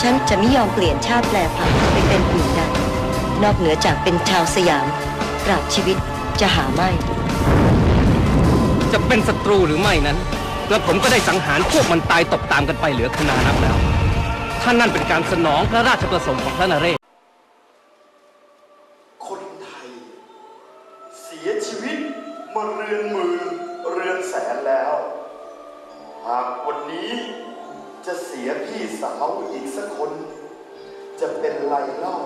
ฉันจะไม่ยอมเปลี่ยนชาติแปลผันไปเป็นอื่นใดนอกเหนือจากเป็นชาวสยามตราบชีวิตจะหาไม่ จะเป็นศัตรูหรือไม่นั้น แล้วผมก็ได้สังหารพวกมันตายตกตามกันไปเหลือขนานับแล้วถ้านั่นเป็นการสนองพระราชประสงค์ของพระนเรศคนไทย เสียชีวิตมาเรือนหมื่น สียพี่สาวอีกสักคน จะเป็นไรเล่า